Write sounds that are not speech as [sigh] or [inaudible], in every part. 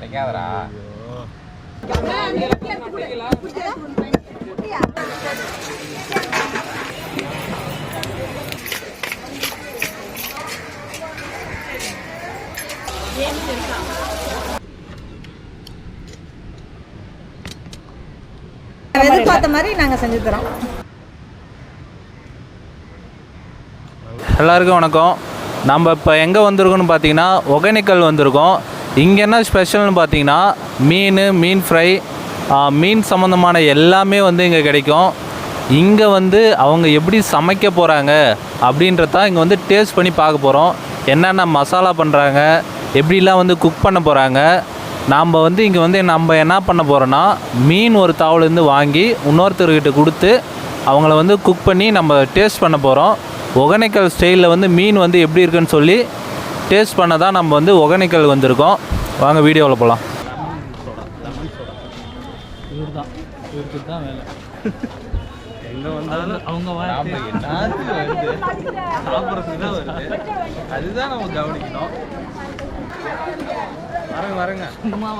கிடைக்காதடா. எதிர்பார்த்த மாதிரி நாங்கள் செஞ்சு தரோம் எல்லாருக்கும் வணக்கம். நம்ம இப்போ எங்கே வந்திருக்கோம்னு பார்த்தீங்கன்னா ஒகேனக்கல் வந்திருக்கோம். இங்கே என்ன ஸ்பெஷல்னு பார்த்தீங்கன்னா மீன் மீன் ஃப்ரை மீன் சம்மந்தமான எல்லாமே வந்து இங்கே கிடைக்கும். இங்கே வந்து அவங்க எப்படி சமைக்க போகிறாங்க அப்படின்றதான் இங்கே வந்து டேஸ்ட் பண்ணி பார்க்க போகிறோம் என்னென்ன மசாலா பண்ணுறாங்க எப்படிலாம் வந்து குக் பண்ண போகிறாங்க நாம் வந்து இங்கே வந்து நம்ம என்ன பண்ண போகிறோன்னா மீன் ஒரு தாவலேருந்து வாங்கி இன்னொருத்தர்கிட்ட கொடுத்து அவங்கள வந்து குக் பண்ணி நம்ம டேஸ்ட் பண்ண போகிறோம் ஒகேனக்கல் ஸ்டைலில் வந்து மீன் வந்து எப்படி இருக்குன்னு சொல்லி டேஸ்ட் பண்ண தான் நம்ம வந்து ஒகேனக்கல் வந்திருக்கோம். வாங்க வீடியோவில் போகலாம் இவர் தான் இவருக்கு தான் வேலை எங்கே வந்தாலும் அவங்க வருது சாப்பிட்றதுக்கு தான் வருது அதுதான் நம்ம கவனிக்கணும் வரங்க வரங்க சும்மா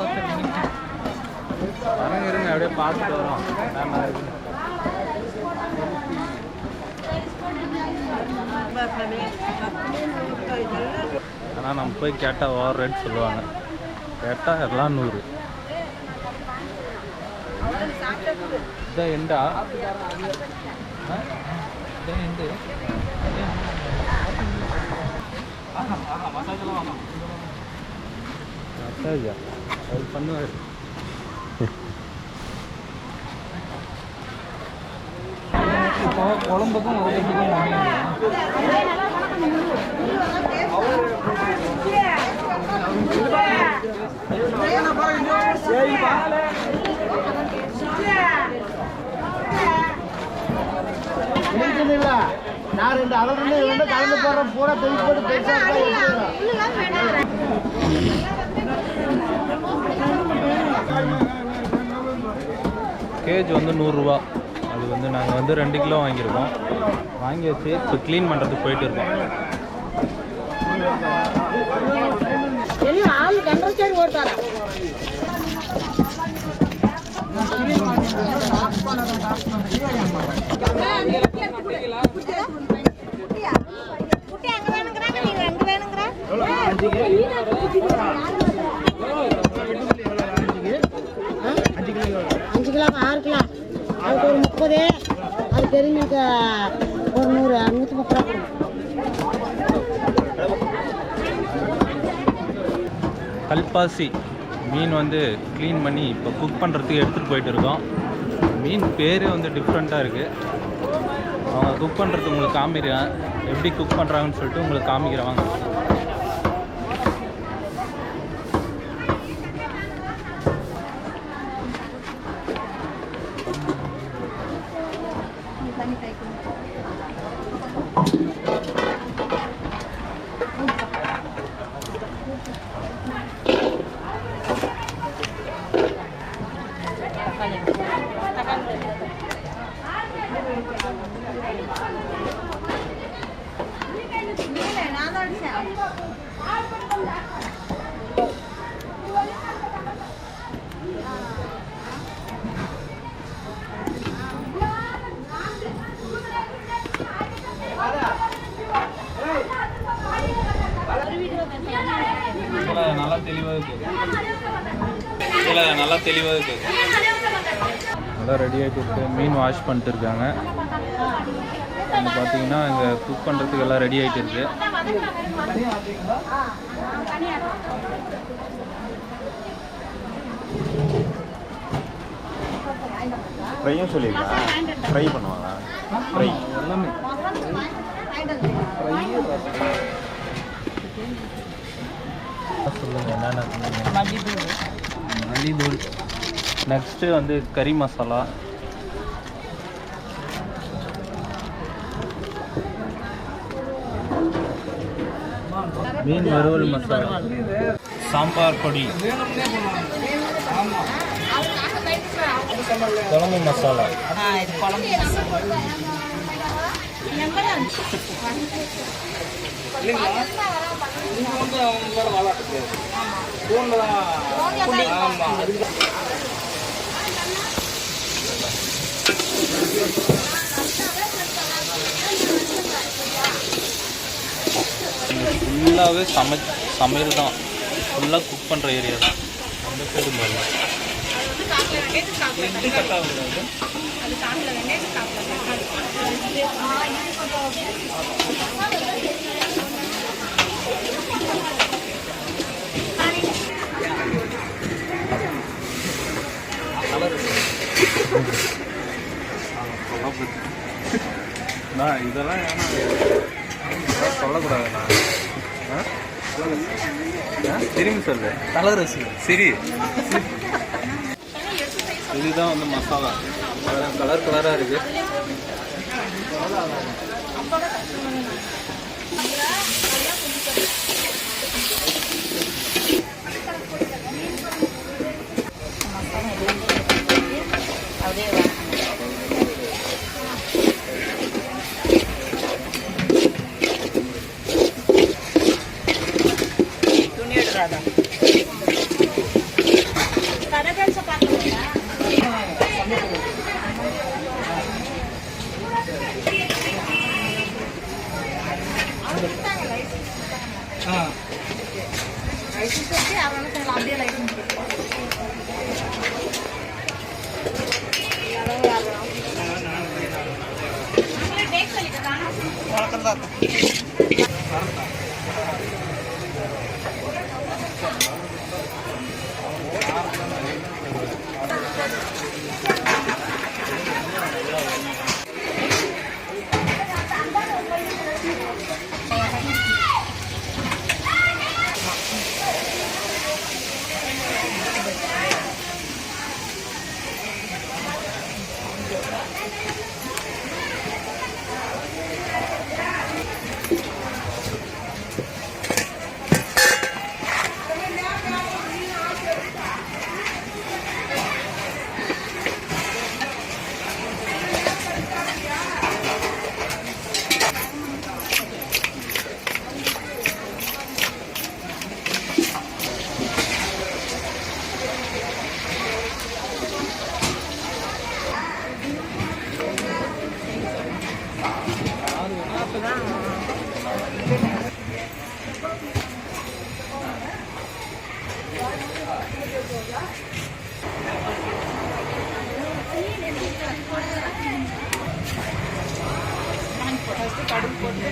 வரங்க இருங்க அப்படியே பார்த்துட்டு வரோம் என்னென்ன ஆனால் நம்ம போய் கேட்டால் ஓவர் ரேட் சொல்லுவாங்க. கேட்டால் எல்லாம் நூறு. இதான் எண்டா? இதான் எண்டு மசாஜா? அது பண்ணுவார். இப்போ குழம்புக்கும் உதவிக்கும் இல்ல நான் ரெண்டு அளவு ரெண்டு கலந்து போடுறேன் பூரா தூக்கி போட்டு பெருசா கேஜ் வந்து நூறுரூவா. அது வந்து நாங்கள் வந்து ரெண்டு கிலோ வாங்கியிருக்கோம். வாங்கி வச்சு இப்போ க்ளீன் பண்ணுறதுக்கு போயிட்டு இருக்கோம். குட்டி அங்கே வேணுங்கிறாங்க நீங்கள் அங்கே வேணுங்கிற அஞ்சு கிலோ ஆறு கிலோ அதுக்கு ஒரு முப்பது தெரிஞ்சுக்க ஒரு நூறு நூற்றி முப்பது ரூபா கல்பாசி. மீன் வந்து க்ளீன் பண்ணி இப்போ குக் பண்ணுறதுக்கு எடுத்துகிட்டு போயிட்டு இருக்கோம். மீன் பேர் வந்து டிஃப்ரெண்ட்டாக இருக்குது அவங்க குக் பண்ணுறது உங்களுக்கு காமிக்கிறேன். எப்படி குக் பண்ணுறாங்கன்னு சொல்லிட்டு உங்களுக்கு காமிக்கிறேன். வாங்க. நல்லா தெளிவாக இருக்குது இதில் நல்லா தெளிவாக இருக்குது நல்லா ரெடி ஆகிட்டு மீன் வாஷ் பண்ணிட்டு இருக்காங்க. இங்கே பார்த்தீங்கன்னா இங்கே குக் பண்ணுறதுக்கு எல்லாம் ரெடி ஆகிட்டு இருக்கு. ஃப்ரையும் சொல்லியிருக்கேன் ஃப்ரை பண்ணுவாங்களா? ஃப்ரை எல்லாமே. சொல்லுங்கள் என்னென்ன மல்லித்தூள். நெக்ஸ்ட்டு வந்து கறி மசாலா. மீன் வறுவல் மசாலா. சாம்பார் பொடி. குழம்பு மசாலா. ஃபுல்லாகவே சமை சமையல் தான். ஃபுல்லாக குக் பண்ணுற ஏரியா தான். அந்த சைடு ஏன்னா இதெல்லாம் சொல்லக்கூடாதுண்ணா? திரும்பி சொல்லு. கலரசி சரி. [laughs] இதுதான் வந்து மசாலா. கலர் கலராக இருக்கு. Kalau kertas. Kertas. கடுகு போட்டு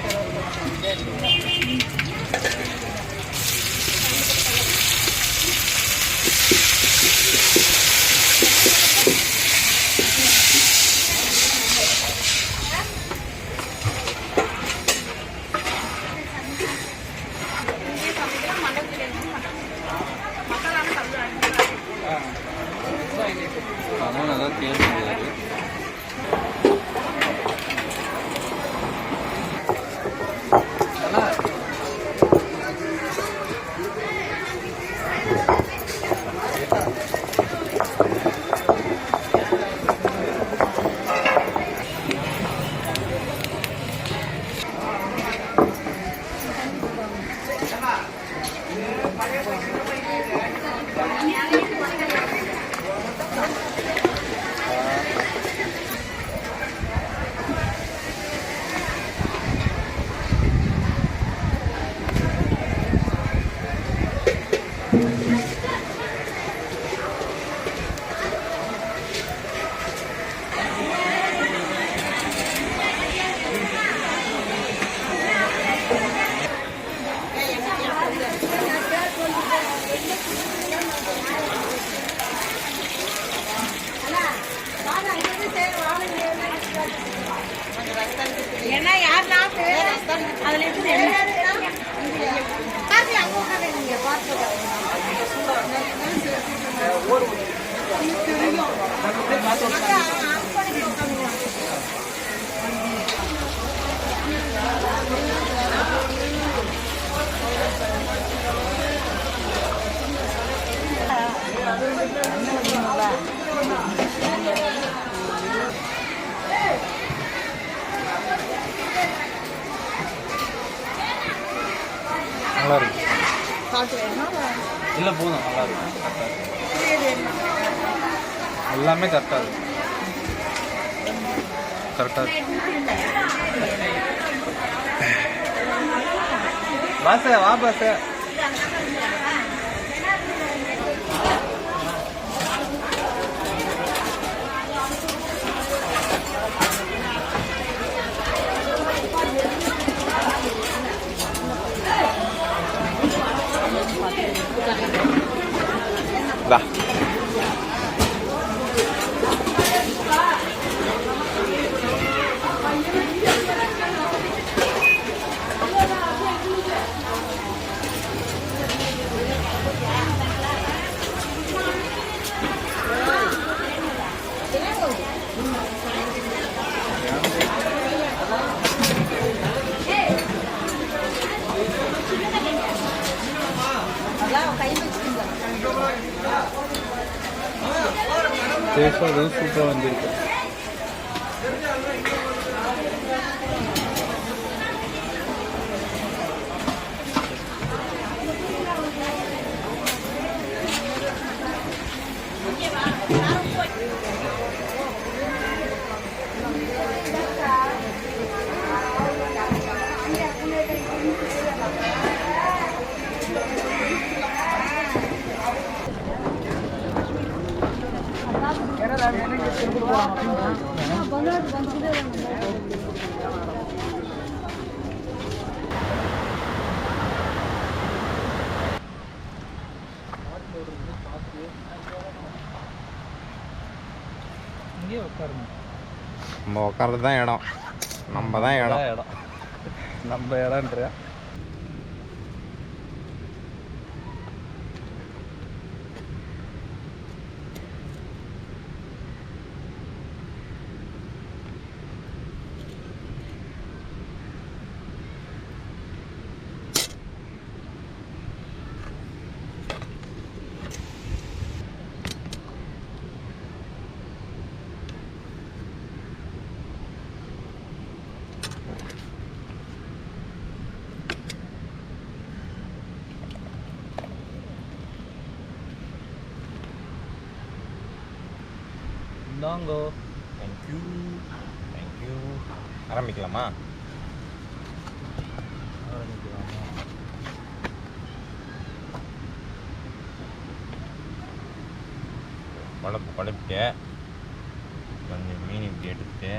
இல்லை எல்லாமே கரெக்டாக கரெக்டாக இருக்கு. பாச வா பாச வா டேஸ்ட்டாக அதுவும் சூப்பராக வந்திருக்கு. நம்ம உட்கார்றது தான் இடம். நம்ம தான் இடம். இடம் இடம். நம்ம இடம்ன்ற இந்தாங்கோ தேங்க்யூ தேங்க்யூ ஆரம்பிக்கலாமா ஆரம்பிக்கலாமா குழப்பு குழப்பிட்டு கொஞ்சம் மீன் இப்படி எடுத்து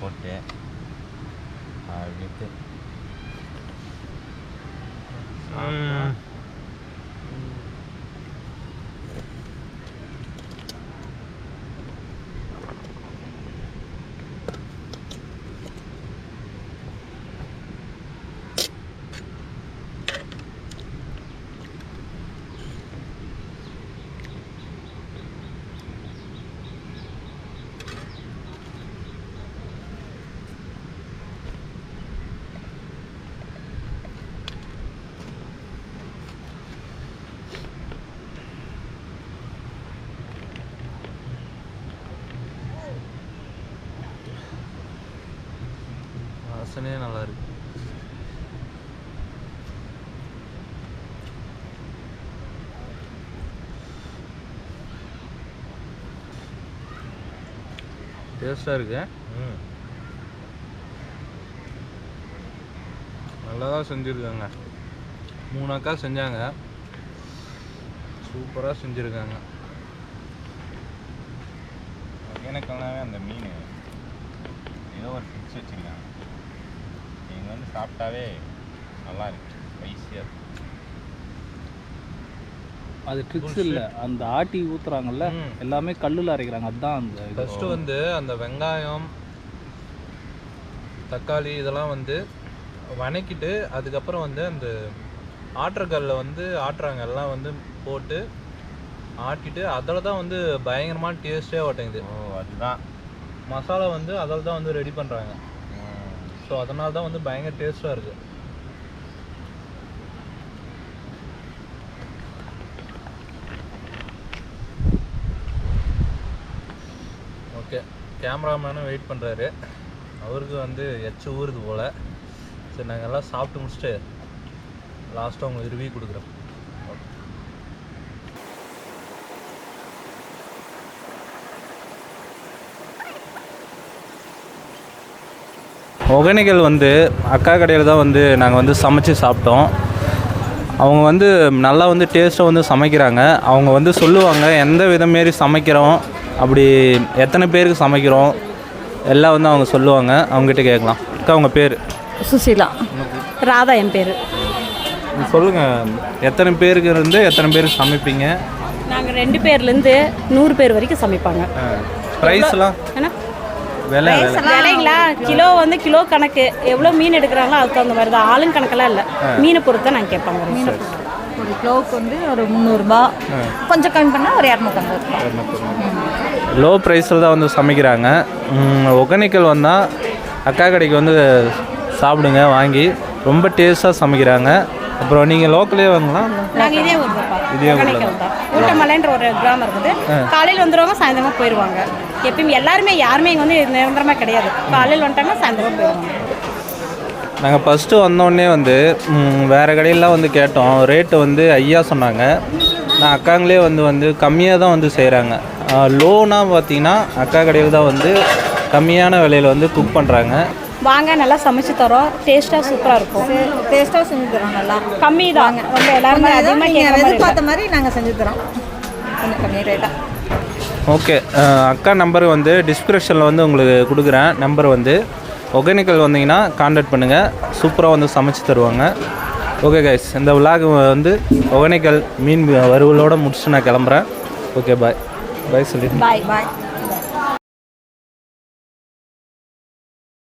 போட்டு அப்படின்ட்டு ம். வாசனையே நல்லா இருக்கு. டேஸ்டாக இருக்கு. ம். நல்லா தான் செஞ்சுருக்காங்க. மூணு அக்கா செஞ்சாங்க. சூப்பராக செஞ்சுருக்காங்க. ஒகேனக்கல்னாவே அந்த மீன் ஏதோ ஒரு ஃபிக்ஸ் வச்சுருக்காங்க. சாப்பிட்டாவே நல்லா இருக்கு. ஸ்பைஸியாக இருக்கு. அது ட்ரிக்ஸ் இல்லை. அந்த ஆட்டி ஊத்துறாங்கல்ல. எல்லாமே கல்லுல அரைக்கிறாங்க. அதுதான் அந்த ஃபஸ்ட்டு வந்து அந்த வெங்காயம் தக்காளி இதெல்லாம் வந்து வணக்கிட்டு அதுக்கப்புறம் வந்து அந்த ஆட்டுறக்கல்ல வந்து ஆட்டுறாங்க. எல்லாம் வந்து போட்டு ஆட்டிட்டு அதில் தான் வந்து பயங்கரமான டேஸ்ட்டே ஓட்டங்குது ஓ அதுதான். மசாலா வந்து அதில் தான் வந்து ரெடி பண்ணுறாங்க. ஸோ அதனால தான் வந்து பயங்கர டேஸ்ட்டாக இருக்குது ஓகே கேமராமேனும் வெயிட் பண்ணுறாரு அவருக்கு வந்து எச்சு ஊறுது போல். சரி நாங்கள் எல்லாம் சாப்பிட்டு முடிச்சுட்டு லாஸ்ட்டாக உங்களுக்கு ரிவ்யூ கொடுக்குறோம். ஒகேனக்கல் வந்து அக்கா கடையில் தான் வந்து நாங்கள் வந்து சமைச்சு சாப்பிட்டோம். அவங்க வந்து நல்லா வந்து டேஸ்ட்டாக வந்து சமைக்கிறாங்க. அவங்க வந்து சொல்லுவாங்க எந்த விதம் மாரி சமைக்கிறோம்? அப்படி எத்தனை பேருக்கு சமைக்கிறோம்? எல்லாம் வந்து அவங்க சொல்லுவாங்க. அவங்ககிட்ட கேட்கலாம். அக்கா உங்கள் பேர்? சுசீலா ராதா என் பேர். சொல்லுங்கள் எத்தனை பேருக்கு இருந்து எத்தனை பேருக்கு சமைப்பீங்க? நாங்கள் ரெண்டு பேர்லேருந்து நூறு பேர் வரைக்கும் சமைப்பாங்க. ப்ரைஸ்லாம் ஏன்னா விலை விலை. விலைங்களா? கிலோ வந்து கிலோ கணக்கு. எவ்வளோ மீன் எடுக்கிறாங்களோ அதுக்கு தகுந்த மாதிரி தான். ஆளுங்க கணக்கெல்லாம் இல்லை. மீனை பொறுத்து நாங்கள் கேட்பாங்க. மீனை ஒரு கிலோவுக்கு வந்து ஒரு முந்நூறுரூபா கொஞ்சம் கம்மி பண்ணால் ஒரு இரநூத்தம்பது ரூபா. லோ ப்ரைஸில் தான் வந்து சமைக்கிறாங்க. ம், ஒகேனக்கல் வந்தால் அக்கா கடைக்கு வந்து சாப்பிடுங்க வாங்கி ரொம்ப டேஸ்ட்டாக சமைக்கிறாங்க. அப்புறம் நீங்கள் லோக்கலே வாங்கலாம் நாங்கள் இதே ஊர் தான் இதே தான். ஊட்டமலைன்ற ஒரு கிராமம் இருக்குது. காலையில் வந்துடுவாங்க சாயந்தரமாக போயிடுவாங்க எப்பயும் எல்லாருமே யாருமே இங்கே வந்து நிரந்தரமாக கிடையாது. காலையில் வந்துட்டாங்க சாயந்தரமாக போயிடுவாங்க நாங்கள் ஃபஸ்ட்டு வந்தோடனே வந்து வேறு கடையிலாம் வந்து கேட்டோம். ரேட்டு வந்து ஐயா சொன்னாங்க. நான் அக்காங்களே வந்து வந்து கம்மியாக தான் வந்து செய்கிறாங்க லோனாக பார்த்தீங்கன்னா அக்கா கடையில் தான் வந்து கம்மியான விலையில் வந்து குக் பண்ணுறாங்க வாங்க நல்லா சமைச்சு தரோம். டேஸ்ட்டாக சூப்பராக இருக்கும். டேஸ்ட்டாக செஞ்சு தரோம் நல்லா. கம்மி தான். ரொம்ப எல்லாருமே அதிகமாக எதிர்பார்த்த மாதிரி நாங்கள் செஞ்சு தரோம். கொஞ்சம் கம்மி ரேட்டாக ஓகே அக்கா நம்பர் வந்து டிஸ்கிரிப்ஷனில் வந்து உங்களுக்கு கொடுக்குறேன். நம்பர் வந்து ஒகேனக்கல் வந்தீங்கன்னா காண்டாக்ட் பண்ணுங்கள் சூப்பராக வந்து சமைச்சு தருவாங்க. ஓகே கைஸ் இந்த விலாக் வந்து ஒகேனக்கல் மீன் வறுவலோடு முடிச்சுட்டு நான் கிளம்புறேன். ஓகே பாய் பாய் சொல்லிட்டு. பாய் பாய்